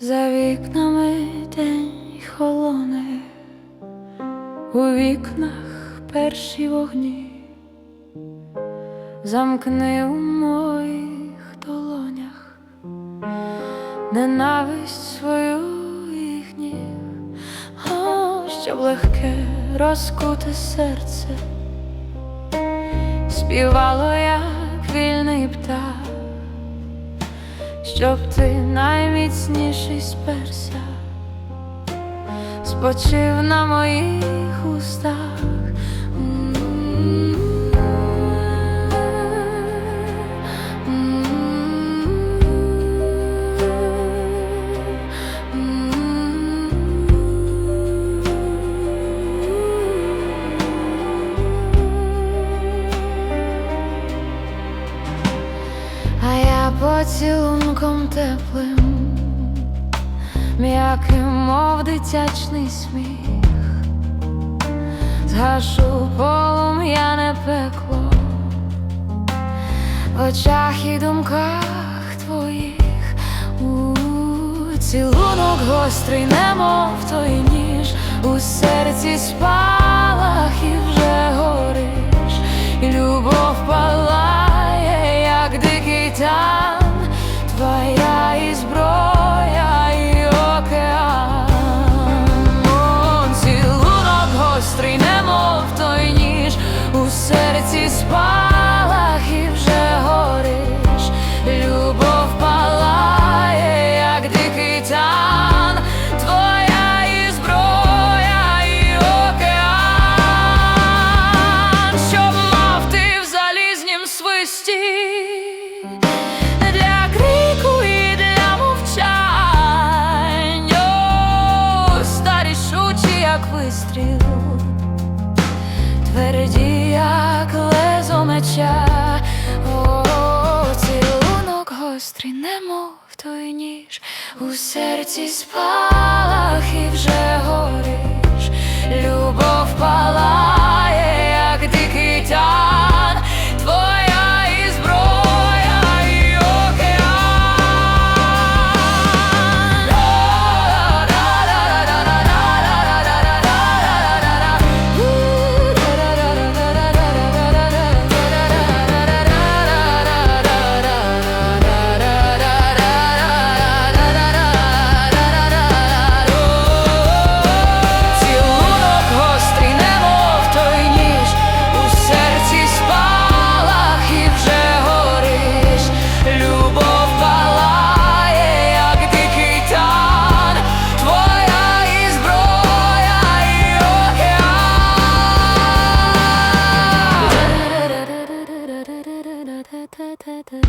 За вікнами день холоне, у вікнах перші вогні, замкни у моїх долонях, ненависть свою їхніх, О, щоб легке розкуте серце, співало, як вільний птах щоб ти найміцніший сперся, спочив на моїх устах. Поцілунком теплим, м'яким, мов дитячний сміх, згашу полум'яне пекло в очах і думках твоїх, у цілунок гострий, немов той ніж, у серці спалах О, цілунок гострий, немов той ніж, у серці спалах і вже 哒哒